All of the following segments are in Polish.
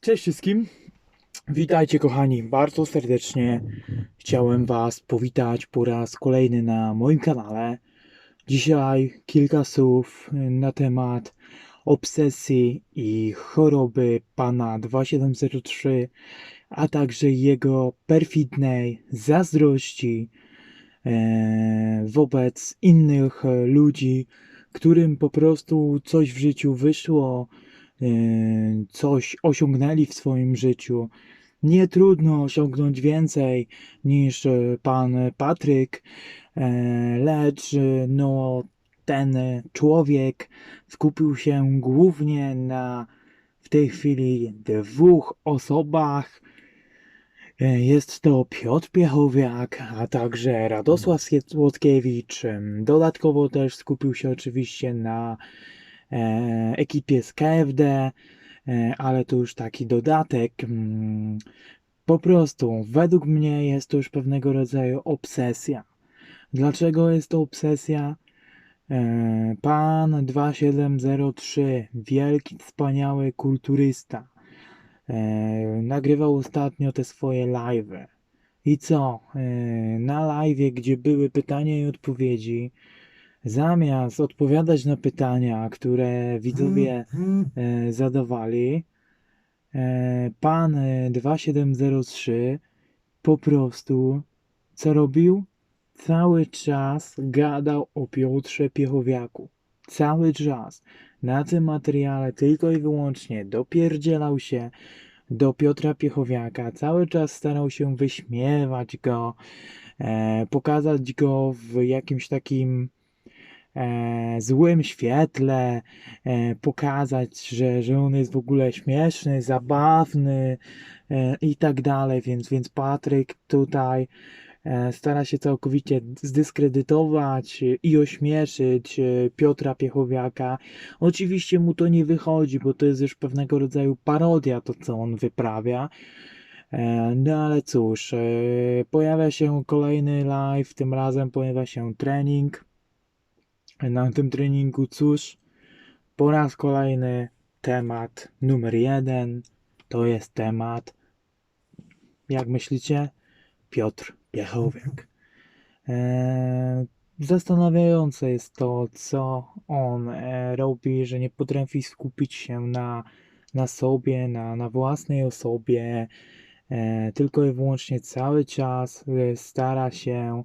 Cześć wszystkim. Witajcie kochani, bardzo serdecznie chciałem Was powitać po raz kolejny na moim kanale. Dzisiaj kilka słów na temat obsesji i choroby pana 2703, a także jego perfidnej zazdrości e, wobec innych ludzi, którym po prostu coś w życiu wyszło, coś osiągnęli w swoim życiu. Nie trudno osiągnąć więcej niż e, pan Patryk, e, lecz no, ten człowiek skupił się głównie na w tej chwili dwóch osobach. Jest to Piotr Piechowiak, a także Radosław Słodkiewicz. Dodatkowo też skupił się oczywiście na ekipie z KFD, e, ale to już taki dodatek. Mm, Po prostu, według mnie jest to już pewnego rodzaju obsesja. Dlaczego jest to obsesja? E, Pan 2703, wielki, wspaniały kulturysta, e, nagrywał ostatnio te swoje live'y. I co? E, Na live'ie, gdzie były pytania i odpowiedzi, zamiast odpowiadać na pytania, które widzowie e, zadawali, e, pan e, 2703 po prostu co robił? Cały czas gadał o Piotrze Piechowiaku. Cały czas. Na tym materiale tylko i wyłącznie dopierdzielał się do Piotra Piechowiaka. Cały czas starał się wyśmiewać go, e, pokazać go w jakimś takim e, złym świetle, e, pokazać, że, że on jest w ogóle śmieszny, zabawny e, i tak dalej. Więc, więc Patryk tutaj e, stara się całkowicie zdyskredytować i ośmieszyć e, Piotra Piechowiaka. Oczywiście mu to nie wychodzi, bo to jest już pewnego rodzaju parodia, to co on wyprawia. E, No ale cóż, e, pojawia się kolejny live, tym razem pojawia się trening. Na tym treningu, cóż, po raz kolejny temat numer jeden to jest temat, jak myślicie, Piotr Piechowiak. Eee, zastanawiające jest to, co on e, robi, że nie potrafi skupić się na, na sobie, na, na własnej osobie, e, tylko i wyłącznie cały czas e, stara się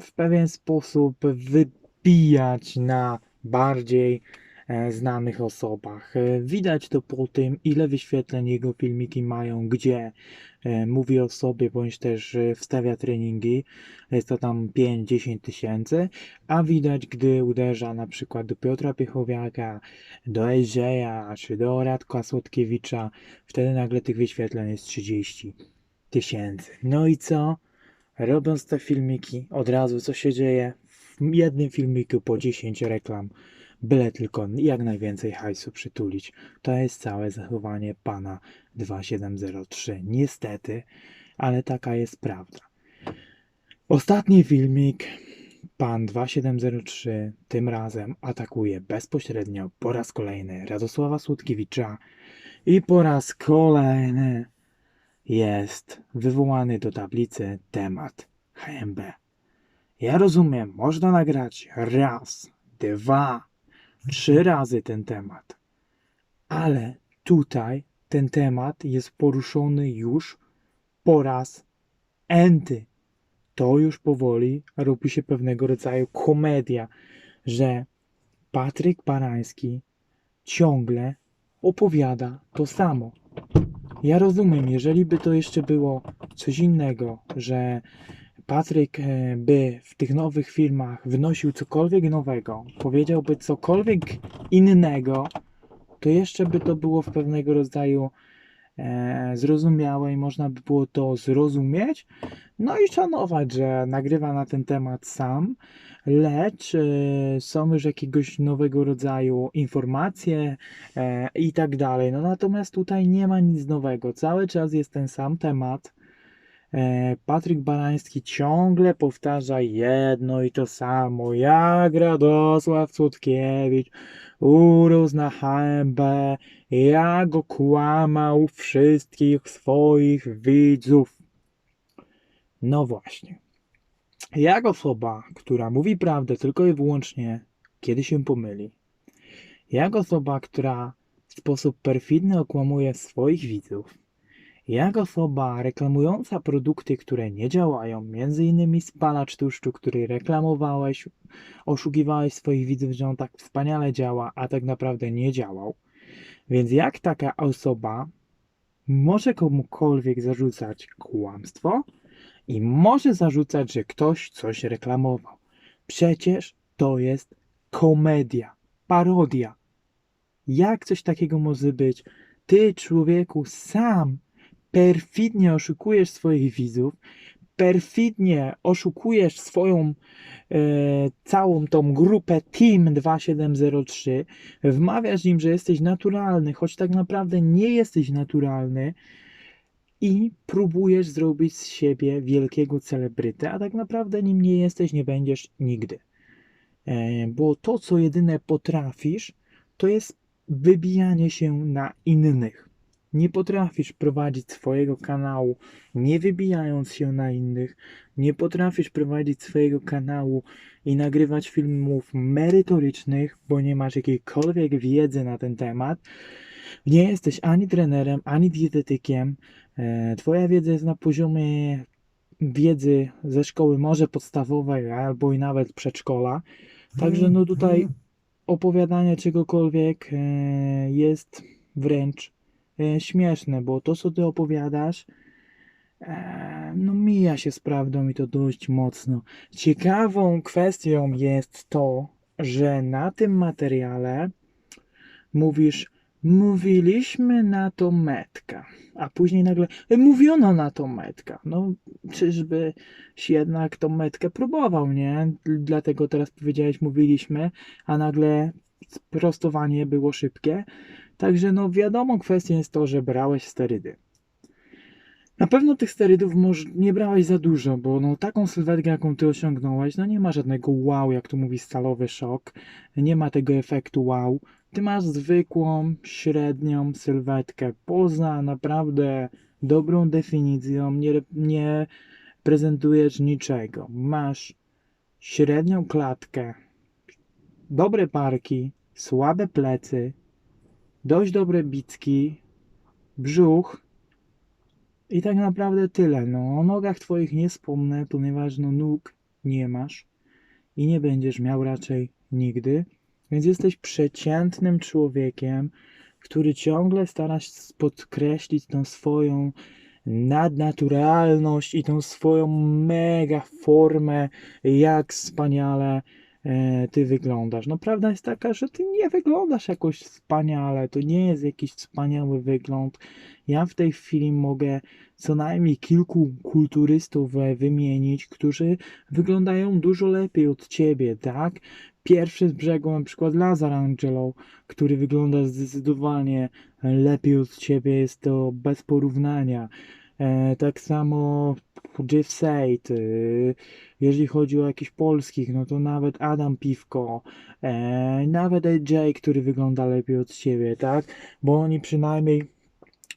w pewien sposób wybijać na bardziej e, znanych osobach. E, Widać to po tym, ile wyświetleń jego filmiki mają, gdzie e, mówi o sobie, bądź też wstawia treningi. Jest to tam 5-10 tysięcy, a widać, gdy uderza na przykład do Piotra Piechowiaka, do Elżeja, czy do Radka Słodkiewicza, wtedy nagle tych wyświetleń jest 30 tysięcy. No i co? Robiąc te filmiki, od razu co się dzieje? W jednym filmiku po 10 reklam, byle tylko jak najwięcej hajsu przytulić. To jest całe zachowanie pana 2703. Niestety, ale taka jest prawda. Ostatni filmik. Pan 2703 tym razem atakuje bezpośrednio po raz kolejny Radosława Słodkiewicza i po raz kolejny jest wywołany do tablicy temat HMB. Ja rozumiem, można nagrać raz, dwa, trzy razy ten temat, ale tutaj ten temat jest poruszony już po raz enty. To już powoli robi się pewnego rodzaju komedia, że Patryk Barański ciągle opowiada to samo. Ja rozumiem, jeżeli by to jeszcze było coś innego, że Patryk e, by w tych nowych filmach wnosił cokolwiek nowego, powiedziałby cokolwiek innego, to jeszcze by to było w pewnego rodzaju e, zrozumiałe i można by było to zrozumieć, no i szanować, że nagrywa na ten temat sam, lecz e, są już jakiegoś nowego rodzaju informacje e, i tak dalej. No natomiast tutaj nie ma nic nowego. Cały czas jest ten sam temat. e, Patryk Balański ciągle powtarza jedno i to samo, jak Radosław Słodkiewicz urósł na HMB, jak okłamał wszystkich swoich widzów. No właśnie. Jak osoba, która mówi prawdę tylko i wyłącznie, kiedy się pomyli, jak osoba, która w sposób perfidny okłamuje swoich widzów, jak osoba reklamująca produkty, które nie działają, innymi spalacz tłuszczu, który reklamowałeś, oszukiwałeś swoich widzów, że on tak wspaniale działa, a tak naprawdę nie działał. Więc jak taka osoba może komukolwiek zarzucać kłamstwo i może zarzucać, że ktoś coś reklamował? Przecież to jest komedia, parodia. Jak coś takiego może być? Ty, człowieku, sam perfidnie oszukujesz swoich widzów, perfidnie oszukujesz swoją e, całą tą grupę Team 2703, wmawiasz im, że jesteś naturalny, choć tak naprawdę nie jesteś naturalny i próbujesz zrobić z siebie wielkiego celebrytę, a tak naprawdę nim nie jesteś, nie będziesz nigdy. E, bo to, co jedyne potrafisz, to jest wybijanie się na innych. Nie potrafisz prowadzić swojego kanału, nie wybijając się na innych. Nie potrafisz prowadzić swojego kanału i nagrywać filmów merytorycznych, bo nie masz jakiejkolwiek wiedzy na ten temat. Nie jesteś ani trenerem, ani dietetykiem. E, Twoja wiedza jest na poziomie wiedzy ze szkoły, może podstawowej, albo i nawet przedszkola. Także no tutaj opowiadanie czegokolwiek e, jest wręcz e, śmieszne, bo to, co ty opowiadasz, no mija się z prawdą i to dość mocno. Ciekawą kwestią jest to, że na tym materiale mówisz, mówiliśmy na to metka, a później nagle "E, mówiono na to metka. No, czyżbyś jednak tą metkę próbował, nie? Dlatego teraz powiedziałeś, mówiliśmy, a nagle sprostowanie było szybkie. Także no wiadomo, kwestią jest to, że brałeś sterydy. Na pewno tych sterydów nie brałeś za dużo, bo no taką sylwetkę, jaką ty osiągnąłeś, no nie ma żadnego wow, jak to mówi stalowy szok. Nie ma tego efektu wow. Ty masz zwykłą, średnią sylwetkę. Poza naprawdę dobrą definicją nie, nie prezentujesz niczego. Masz średnią klatkę, dobre parki, słabe plecy, dość dobre bicki, brzuch i tak naprawdę tyle. No, o nogach twoich nie wspomnę, ponieważ no nóg nie masz i nie będziesz miał raczej nigdy. Więc jesteś przeciętnym człowiekiem, który ciągle stara się podkreślić tą swoją nadnaturalność i tą swoją mega formę, jak wspaniale e, ty wyglądasz. No prawda jest taka, że ty nie wyglądasz jakoś wspaniale, to nie jest jakiś wspaniały wygląd. Ja w tej chwili mogę co najmniej kilku kulturystów e, wymienić, którzy wyglądają dużo lepiej od ciebie, tak? Pierwszy z brzegu na przykład Lazar Angelo, który wygląda zdecydowanie lepiej od ciebie, jest to bez porównania. E, tak samo Jeff Sate, jeżeli chodzi o jakichś polskich, no to nawet Adam Piwko, e, nawet AJ, który wygląda lepiej od ciebie, tak? Bo oni przynajmniej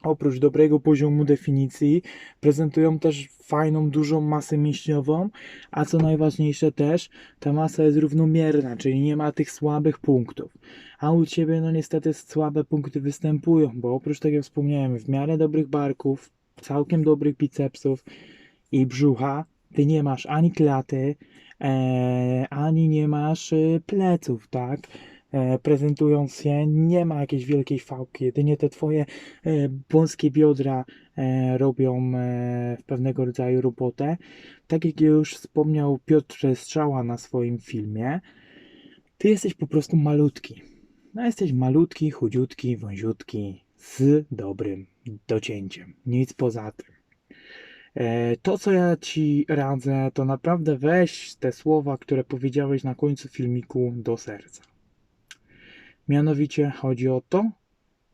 oprócz dobrego poziomu definicji prezentują też fajną, dużą masę mięśniową, a co najważniejsze też, ta masa jest równomierna, czyli nie ma tych słabych punktów. A u Ciebie no niestety słabe punkty występują, bo oprócz tego jak wspomniałem, w miarę dobrych barków, całkiem dobrych bicepsów i brzucha, Ty nie masz ani klaty, e, ani nie masz e, pleców, tak? E, prezentując się, nie ma jakiejś wielkiej fałki, jedynie te twoje e, wąskie biodra e, robią e, pewnego rodzaju robotę. Tak jak już wspomniał Piotr Strzała na swoim filmie, ty jesteś po prostu malutki. No jesteś malutki, chudziutki, wąziutki, z dobrym docięciem. Nic poza tym. E, To, co ja ci radzę, to naprawdę weź te słowa, które powiedziałeś na końcu filmiku do serca. Mianowicie chodzi o to,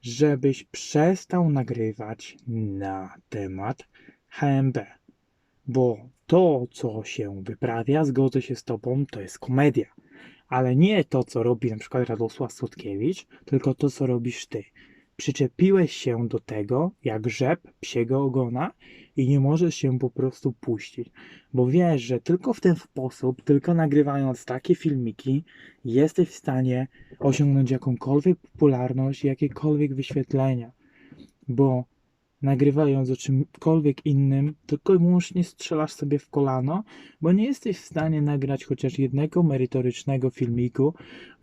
żebyś przestał nagrywać na temat HMB. bo to, co się wyprawia, zgodzę się z tobą, to jest komedia. Ale nie to, co robi na przykład Radosław Słodkiewicz, tylko to, co robisz ty. Przyczepiłeś się do tego, jak rzep psiego ogona i nie możesz się po prostu puścić. Bo wiesz, że tylko w ten sposób, tylko nagrywając takie filmiki, jesteś w stanie osiągnąć jakąkolwiek popularność, jakiekolwiek wyświetlenia. Bo nagrywając o czymkolwiek innym, tylko i wyłącznie strzelasz sobie w kolano, bo nie jesteś w stanie nagrać chociaż jednego merytorycznego filmiku,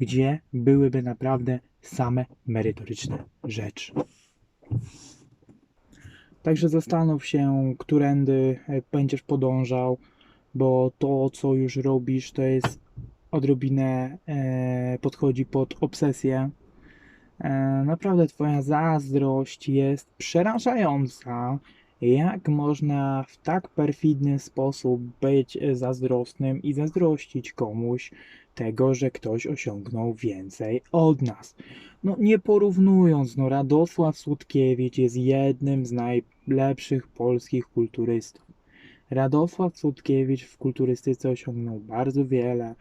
gdzie byłyby naprawdę same merytoryczne rzeczy. Także zastanów się, którędy e, będziesz podążał, bo to, co już robisz, to jest odrobinę e, podchodzi pod obsesję. E, naprawdę Twoja zazdrość jest przerażająca. Jak można w tak perfidny sposób być zazdrosnym i zazdrościć komuś tego, że ktoś osiągnął więcej od nas? No nie porównując, no Radosław Słodkiewicz jest jednym z najlepszych polskich kulturystów. Radosław Słodkiewicz w kulturystyce osiągnął bardzo wiele.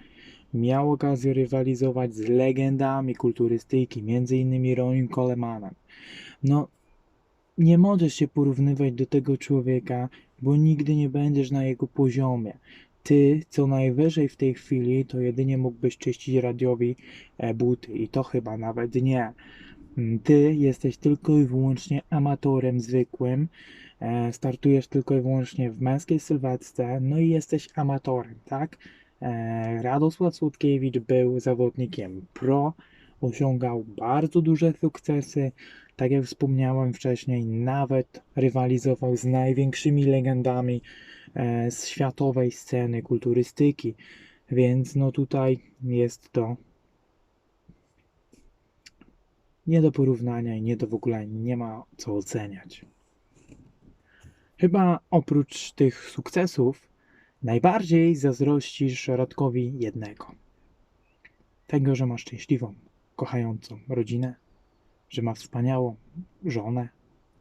Miał okazję rywalizować z legendami kulturystyki, m.in. Ronim Colemanem. No, nie możesz się porównywać do tego człowieka, bo nigdy nie będziesz na jego poziomie. Ty, co najwyżej w tej chwili, to jedynie mógłbyś czyścić radiowi e, buty i to chyba nawet nie. Mm, Ty jesteś tylko i wyłącznie amatorem zwykłym, e, startujesz tylko i wyłącznie w męskiej sylwetce, no i jesteś amatorem, tak? E, Radosław Słodkiewicz był zawodnikiem pro, osiągał bardzo duże sukcesy, tak jak wspomniałem wcześniej, nawet rywalizował z największymi legendami e, z światowej sceny kulturystyki, więc no tutaj jest to nie do porównania i nie do w ogóle nie ma co oceniać. Chyba oprócz tych sukcesów najbardziej zazdrościsz Radkowi jednego. Tego, że ma szczęśliwą, kochającą rodzinę, że ma wspaniałą żonę,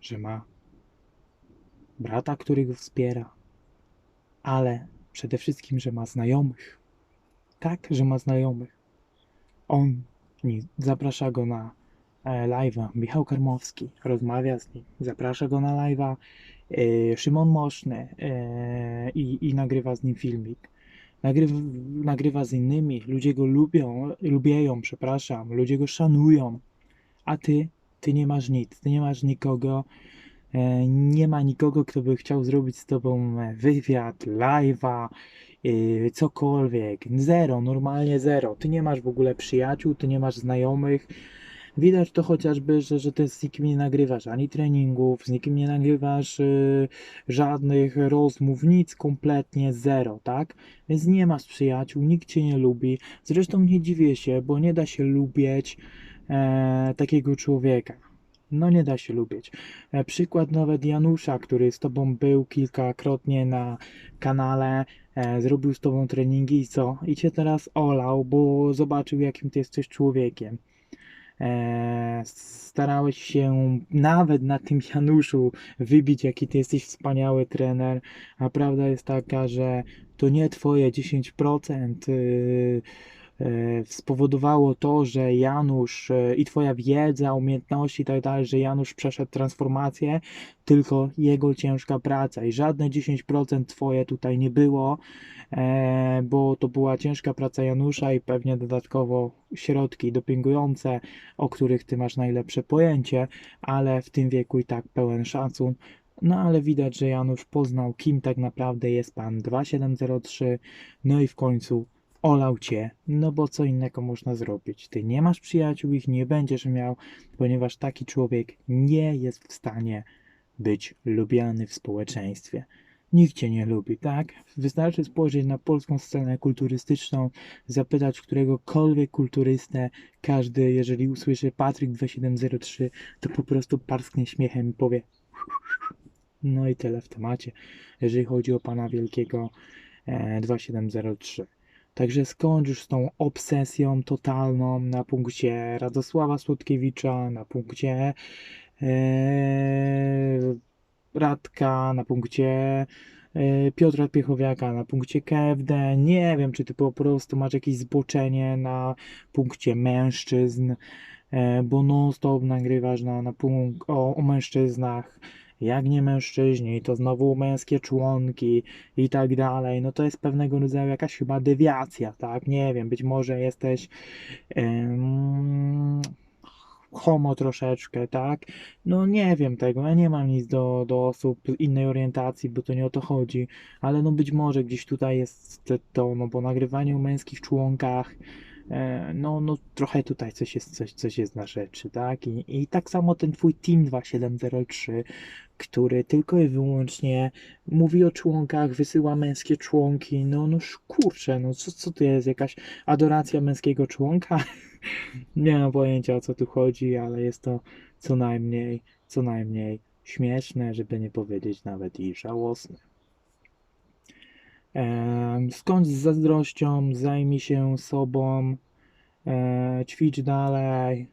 że ma brata, który go wspiera, ale przede wszystkim, że ma znajomych. Tak, że ma znajomych. On zaprasza go na live'a. Michał Karmowski rozmawia z nim, zaprasza go na live'a. E, Szymon Moszny e, i, i nagrywa z nim filmik. Nagrywa, nagrywa z innymi, ludzie go lubią, lubieją, przepraszam, ludzie go szanują, a ty, ty nie masz nic, ty nie masz nikogo, e, nie ma nikogo, kto by chciał zrobić z tobą e, wywiad, live'a, e, cokolwiek, zero, normalnie zero, ty nie masz w ogóle przyjaciół, ty nie masz znajomych, Widać to chociażby, że, że ty z nikim nie nagrywasz ani treningów, z nikim nie nagrywasz y, żadnych rozmów, nic kompletnie, zero, tak? Więc nie masz przyjaciół, nikt cię nie lubi. Zresztą nie dziwię się, bo nie da się lubić e, takiego człowieka. No nie da się lubić. E, przykład nawet Janusza, który z tobą był kilkakrotnie na kanale, e, zrobił z tobą treningi i co? I cię teraz olał, bo zobaczył jakim ty jesteś człowiekiem. E, starałeś się nawet na tym Januszu wybić, jaki ty jesteś wspaniały trener, a prawda jest taka, że to nie twoje 10% y, y, spowodowało to, że Janusz y, i twoja wiedza, umiejętności i tak dalej, że Janusz przeszedł transformację, tylko jego ciężka praca. I żadne 10% twoje tutaj nie było, e, bo to była ciężka praca Janusza i pewnie dodatkowo środki dopingujące, o których ty masz najlepsze pojęcie, ale w tym wieku i tak pełen szacun. No ale widać, że Janusz poznał, kim tak naprawdę jest pan. 2703, no i w końcu olał cię, no bo co innego można zrobić. Ty nie masz przyjaciół, ich nie będziesz miał, ponieważ taki człowiek nie jest w stanie być lubiany w społeczeństwie. Nikt cię nie lubi, tak? Wystarczy spojrzeć na polską scenę kulturystyczną, zapytać któregokolwiek kulturystę, każdy, jeżeli usłyszy Patryk 2703, to po prostu parsknie śmiechem i powie no i tyle w temacie, jeżeli chodzi o pana wielkiego e, 2703. Także skończ już z tą obsesją totalną na punkcie Radosława Słodkiewicza, na punkcie e, Radka, na punkcie e, Piotra Piechowiaka na punkcie KFD. Nie wiem, czy ty po prostu masz jakieś zboczenie na punkcie mężczyzn, e, bo non-stop nagrywasz na, na punkt o, o mężczyznach. Jak nie mężczyźni, to znowu męskie członki i tak dalej. No to jest pewnego rodzaju jakaś chyba dewiacja, tak? Nie wiem, być może jesteś em, homo troszeczkę, tak? No nie wiem tego, ja nie mam nic do, do osób innej orientacji, bo to nie o to chodzi, ale no być może gdzieś tutaj jest to, no bo nagrywanie o męskich członkach, no, no trochę tutaj coś jest, coś, coś jest na rzeczy, tak? I, I tak samo ten twój Team 2703, który tylko i wyłącznie mówi o członkach, wysyła męskie członki, no, no kurczę, no co, co to jest, jakaś adoracja męskiego członka? Nie mam pojęcia o co tu chodzi, ale jest to co najmniej, co najmniej śmieszne, żeby nie powiedzieć nawet i żałosne. Skąd z zazdrością, zajmij się sobą, e, ćwicz dalej.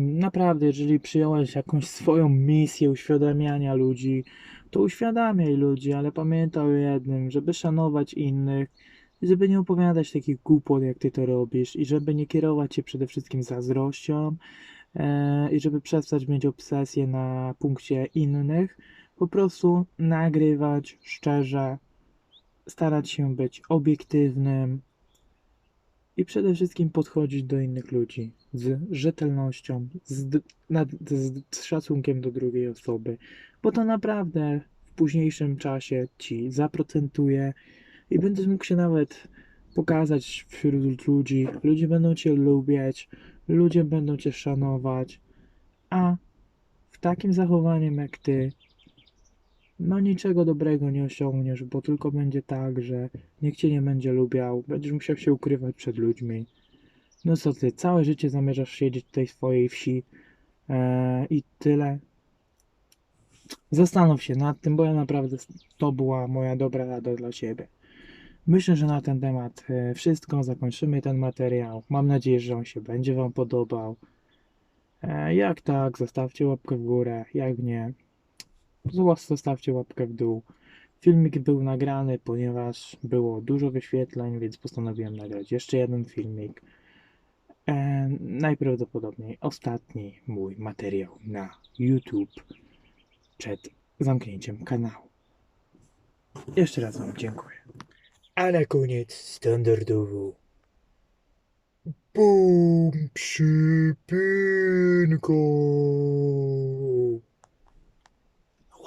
Naprawdę, jeżeli przyjąłeś jakąś swoją misję uświadamiania ludzi, to uświadamiaj ludzi, ale pamiętaj o jednym, żeby szanować innych, i żeby nie opowiadać takich głupot, jak ty to robisz, i żeby nie kierować się przede wszystkim zazdrością, e, i żeby przestać mieć obsesję na punkcie innych, po prostu nagrywać szczerze, starać się być obiektywnym i przede wszystkim podchodzić do innych ludzi z rzetelnością, z, nad, z, z szacunkiem do drugiej osoby, bo to naprawdę w późniejszym czasie ci zaprocentuje i będziesz mógł się nawet pokazać wśród ludzi. Ludzie będą cię lubić, ludzie będą cię szanować, a w takim zachowaniem jak ty, no niczego dobrego nie osiągniesz, bo tylko będzie tak, że nikt cię nie będzie lubiał, będziesz musiał się ukrywać przed ludźmi. No co ty, całe życie zamierzasz siedzieć w tej swojej wsi e, i tyle. Zastanów się nad tym, bo ja naprawdę to była moja dobra rada dla ciebie. Myślę, że na ten temat e, wszystko. Zakończymy ten materiał. Mam nadzieję, że on się będzie Wam podobał. E, Jak tak, zostawcie łapkę w górę. Jak nie, zostawcie łapkę w dół. Filmik był nagrany, ponieważ było dużo wyświetleń, więc postanowiłem nagrać jeszcze jeden filmik. E, najprawdopodobniej ostatni mój materiał na YouTube przed zamknięciem kanału. Jeszcze raz Wam dziękuję. A na koniec standardowo. Bum przypinko.